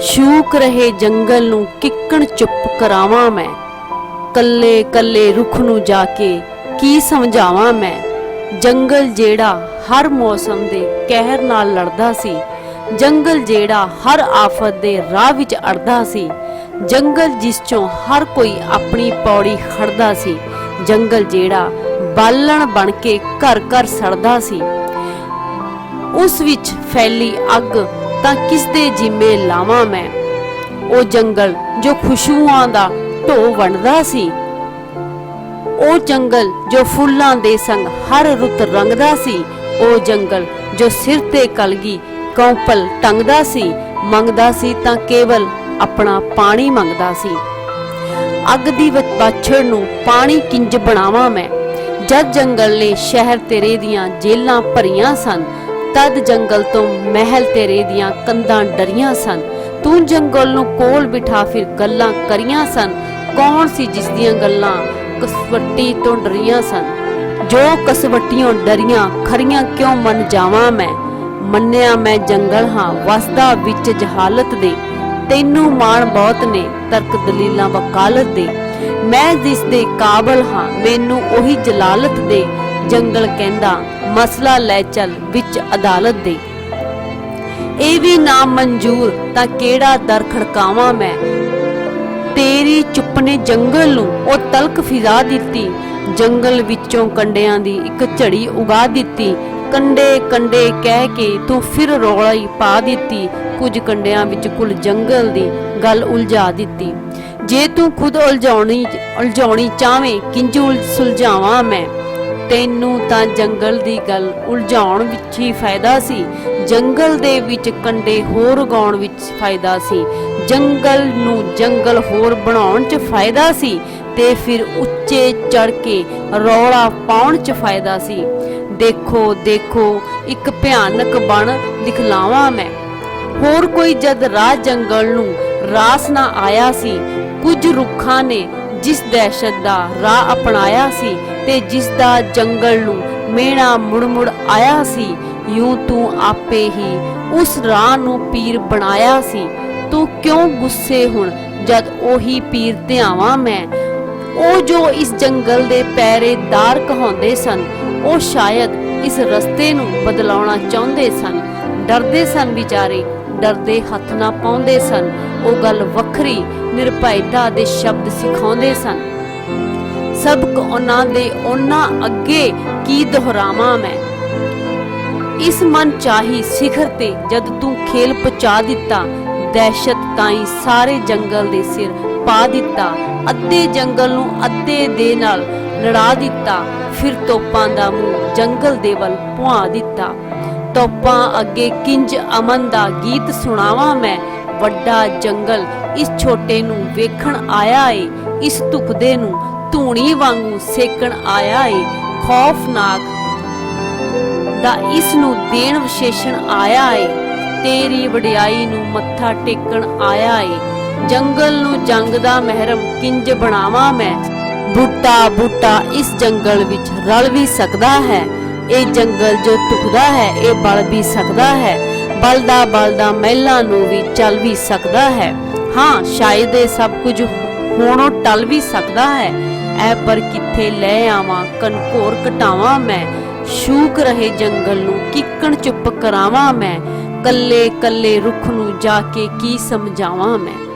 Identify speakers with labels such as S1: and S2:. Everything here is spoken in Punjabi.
S1: ਸ਼ੂਕ ਰਹੇ ਜੰਗਲ ਨੂੰ ਕਿੱਕਣ ਚੁੱਪ ਕਰਾਵਾਂ ਮੈਂ? ਕੱਲੇ ਕੱਲੇ ਰੁੱਖ ਨੂੰ ਜਾ ਕੇ ਕੀ ਸਮਝਾਵਾਂ ਮੈਂ? ਜੰਗਲ ਜਿਹੜਾ ਹਰ ਮੌਸਮ ਦੇ ਕਹਿਰ ਨਾਲ ਲੜਦਾ ਸੀ, ਜੰਗਲ ਜਿਹੜਾ ਹਰ ਆਫਤ ਦੇ ਰਾਹ ਵਿੱਚ ਅੜਦਾ ਸੀ, ਜੰਗਲ ਜਿਸ ਚੋਂ ਹਰ ਕੋਈ ਆਪਣੀ ਪੌੜੀ ਖੜਦਾ ਸੀ, ਜੰਗਲ ਜਿਹੜਾ ਬਾਲਣ ਬਣ ਕੇ ਘਰ ਘਰ ਸੜਦਾ ਸੀ ਉਸ ਵਿੱਚ ਫੈਲੀ ਅੱਗ, ਤਾਂ ਕਿਸ ਦੇ ਜਿੰਮੇ ਲਾਵਾਂ ਮੈਂ? ਉਹ ਜੰਗਲ ਜੋ ਖੁਸ਼ਬੂਆਂ ਦਾ ਢੋ ਵੰਡਦਾ ਸੀ। ਉਹ ਜੰਗਲ ਜੋ ਫੁੱਲਾਂ ਦੇ ਸੰਗ ਹਰ ਰੁੱਤ ਰੰਗਦਾ ਸੀ। ਉਹ ਜੰਗਲ ਜੋ ਸਿਰ ਤੇ ਕਲਗੀ ਕੌਂਪਲ ਟੰਗਦਾ ਸੀ। ਮੰਗਦਾ ਸੀ ਤਾਂ ਕੇਵਲ ਆਪਣਾ ਪਾਣੀ ਮੰਗਦਾ ਸੀ। ਅੱਗ ਦੀ ਵਿੱਚ ਬਾਛੜ ਨੂੰ ਪਾਣੀ ਕਿੰਜ ਬਣਾਵਾਂ ਮੈਂ? ਜਦ ਜੰਗਲ ਨੇ ਸ਼ਹਿਰ ਤੇਰੇ ਦੀਆਂ ਜੇਲਾਂ ਭਰੀਆਂ ਸਨ ਤਦ ਜੰਗਲ ਤੋਂ ਮਹਿਲ ਤੇਰੇ ਦੀਆਂ ਕੰਧਾਂ ਡਰੀਆਂ ਸਨ। ਤੂੰ ਜੰਗਲ ਨੂੰ ਕੋਲ ਬਿਠਾ ਫਿਰ ਗੱਲਾਂ ਕਰੀਆਂ ਸਨ। ਕੌਣ ਸੀ ਜਿਸ ਦੀਆਂ ਗੱਲਾਂ ਕਸਵੱਟੀ ਤੋਂ ਡਰੀਆਂ ਸਨ? ਜੋ ਕਸਵੱਟੀਆਂ ਡਰੀਆਂ, ਖਰੀਆਂ ਕਿਉਂ ਮਨ ਜਾਵਾਂ ਮੈਂ? ਮੰਨਿਆ ਮੈਂ ਜੰਗਲ ਹਾਂ, ਵਸਦਾ ਵਿੱਚ ਜਹਾਲਤ ਦੇ। ਤੈਨੂੰ ਮਾਣ ਬਹੁਤ ਨੇ, ਤਰਕ ਦਲੀਲਾਂ ਵਕਾਲਤ ਦੇ। ਮੈਂ ਜਿਸ ਦੇ ਕਾਬਲ ਹਾਂ, ਮੈਨੂੰ ਉਹੀ ਜਲਾਲਤ ਦੇ, ਜੰਗਲ ਕਹਿੰਦਾ। ਮਸਲਾ ਲੈ ਚੱਲ ਵਿੱਚ ਅਦਾਲਤ ਦੇ। ਇਹ ਵੀ ਨਾ ਮਨਜ਼ੂਰ ਤਾਂ ਕਿਹੜਾ ਦਰ ਖੜਕਾਵਾਂ ਮੈਂ? ਤੇਰੀ ਚੁੱਪ ਨੇ ਜੰਗਲ ਨੂੰ ਉਹ ਤਲਕ ਫਿਜ਼ਾ ਦਿੱਤੀ। ਜੰਗਲ ਵਿੱਚੋਂ ਕੰਡਿਆਂ ਦੀ ਇੱਕ ਝੜੀ ਉਗਾ ਦਿੱਤੀ। ਕੰਡੇ ਕੰਡੇ ਕਹਿ ਕੇ ਤੂੰ ਫਿਰ ਰੌਲਾ ਪਾ ਦਿੱਤੀ। ਕੁਝ ਕੰਡਿਆਂ ਵਿੱਚ ਕੁਲ ਜੰਗਲ ਦੀ ਗੱਲ ਉਲਝਾ ਦਿੱਤੀ। ਜੇ ਤੂੰ ਖੁਦ ਉਲਝਾਉਣੀ ਉਲਝਾਉਣੀ ਚਾਵੇਂ ਕਿੰਜ ਸੁਲਝਾਵਾਂ ਮੈਂ? ਤੈਨੂੰ ਤਾਂ ਜੰਗਲ ਦੀ ਗੱਲ ਉਲਝਾਉਣ ਵਿੱਚ ਹੀ ਫਾਇਦਾ ਸੀ। ਜੰਗਲ ਦੇ ਵਿੱਚ ਕੰਡੇ ਹੋਰ ਉਗਾਉਣ ਵਿੱਚ ਫਾਇਦਾ ਸੀ। ਜੰਗਲ ਨੂੰ ਜੰਗਲ ਹੋਰ ਬਣਾਉਣ 'ਚ ਫਾਇਦਾ ਸੀ ਤੇ ਫਿਰ ਉੱਚੇ ਚੜ ਕੇ ਰੌਲਾ ਪਾਉਣ 'ਚ ਫਾਇਦਾ ਸੀ। ਦੇਖੋ ਦੇਖੋ, ਇੱਕ ਭਿਆਨਕ ਬਣ ਦਿਖਲਾਵਾਂ ਮੈਂ। ਹੋਰ ਕੋਈ ਜਦ ਰਾਹ ਜੰਗਲ ਨੂੰ ਰਾਸ ਨਾ ਆਇਆ ਸੀ, ਕੁਝ ਰੁੱਖਾਂ ਨੇ ਜਿਸ ਦਹਿਸ਼ਤ ਦਾ ਰਾਹ ਅਪਣਾਇਆ ਸੀ ਤੇ ਜਿਸ ਦਾ ਜੰਗਲ ਨੂੰ ਮੇਣਾ ਮੁੜ ਮੁੜ ਆਇਆ ਸੀ, ਯੂੰ ਤੂੰ ਆਪੇ ਹੀ ਉਸ ਰਾਹ ਨੂੰ ਪੀਰ ਬਣਾਇਆ ਸੀ। ਤੂੰ ਕਿਉਂ ਗੁੱਸੇ ਹੁਣ ਜਦ ਉਹੀ ਪੀਰ ਧਿਆਵਾਂ ਮੈਂ? ਉਹ ਜੋ ਇਸ ਜੰਗਲ ਦੇ ਪੈਰੇਦਾਰ ਕਹਾਉਂਦੇ ਸਨ, ਉਹ ਸ਼ਾਇਦ ਇਸ ਰਸਤੇ ਨੂੰ ਬਦਲਾਉਣਾ ਚਾਹੁੰਦੇ ਸਨ। ਡਰਦੇ ਸਨ ਵਿਚਾਰੇ, ਡਰਦੇ ਹੱਥ ਨਾ ਪਾਉਂਦੇ ਸਨ। ਉਹ ਗੱਲ ਵੱਖਰੀ ਨਿਰਭੈਤਾ ਦੇ ਸ਼ਬਦ ਸਿਖਾਉਂਦੇ ਸਨ। ਸਬਕ ਉਹਨਾਂ ਦੇ ਉਹਨਾਂ ਅੱਗੇ ਕੀ ਦੁਹਰਾਵਾਂ ਮੈਂ? ਇਸ ਮਨ ਚਾਹੀ ਸਿਖਰ ਤੇ ਜਦ ਤੂੰ ਖੇਲ ਪਚਾ ਦਿੱਤਾ, ਦਹਿਸ਼ਤ ਤਾਈ ਸਾਰੇ ਜੰਗਲ ਦੇ ਸਿਰ ਪਾ ਦਿੱਤਾ, ਅੱਧੇ ਜੰਗਲ ਨੂੰ ਅੱਧੇ ਦੇ ਨਾਲ ਲੜਾ ਦਿੱਤਾ, ਫਿਰ ਤੋਪਾਂ ਦਾ ਮੂੰਹ ਜੰਗਲ ਦੇ ਵੱਲ ਪੁਆ ਦਿੱਤਾ। ਤੋਪਾਂ ਅੱਗੇ ਕਿੰਜ ਅਮਨ ਦਾ ਗੀਤ ਸੁਣਾਵਾਂ ਮੈਂ? ਵੱਡਾ ਜੰਗਲ, ਇਸ ਛੋਟੇ ਨੂੰ ਵੇਖਣ ਆਇਆ ਏ, ਇਸ ਧੁੱਪਦੇ ਨੂੰ ਧੂਣੀ ਵਾਂਗੂ ਸੇਕਣ ਆਇਆ ਏ, ਖੌਫਨਾਕ। ਦਾ ਇਸ ਨੂੰ ਦੇਣ ਵਿਸ਼ੇਸ਼ਣ ਆਇਆ ਏ, ਤੇਰੀ ਵਡਿਆਈ ਨੂੰ ਮੱਥਾ ਟੇਕਣ ਆਇਆ ਏ। ਜੰਗਲ ਨੂੰ ਜੰਗ ਦਾ ਮਹਿਰਮ ਕਿੰਜ ਬਣਾਵਾਂ ਮੈਂ? ਬੂਟਾ ਬੂਟਾ ਇਸ ਜੰਗਲ ਵਿੱਚ ਰਲ ਵੀ ਸਕਦਾ ਹੈ। ਇਹ ਜੰਗਲ ਜੋ ਟੁਕਦਾ ਹੈ, ਇਹ ਬਲ ਵੀ ਸਕਦਾ ਹੈ। ਬਲਦਾ ਬਲਦਾ ਮਹਿਲਾਂ ਨੂੰ ਵੀ ਚੱਲ ਵੀ ਸਕਦਾ ਹੈ। ਹਾਂ, ਸ਼ਾਇਦ ਇਹ ਸਭ ਕੁਝ ਹੁਣ ਉਹ ਟਲ ਵੀ ਸਕਦਾ ਹੈ। ਐ ਪਰ ਕਿੱਥੇ ਲੈ ਆਵਾਂ ਕਨਕੋਰ ਘਟਾਵਾਂ ਮੈਂ। ਸ਼ੂਕ ਰਹੇ ਜੰਗਲ ਨੂੰ ਕਿੱਕਣ ਚੁੱਪ ਕਰਾਵਾਂ ਮੈਂ। ਕੱਲੇ ਕੱਲੇ ਰੁੱਖ ਨੂੰ ਜਾ ਕੇ ਕੀ ਸਮਝਾਵਾਂ ਮੈਂ?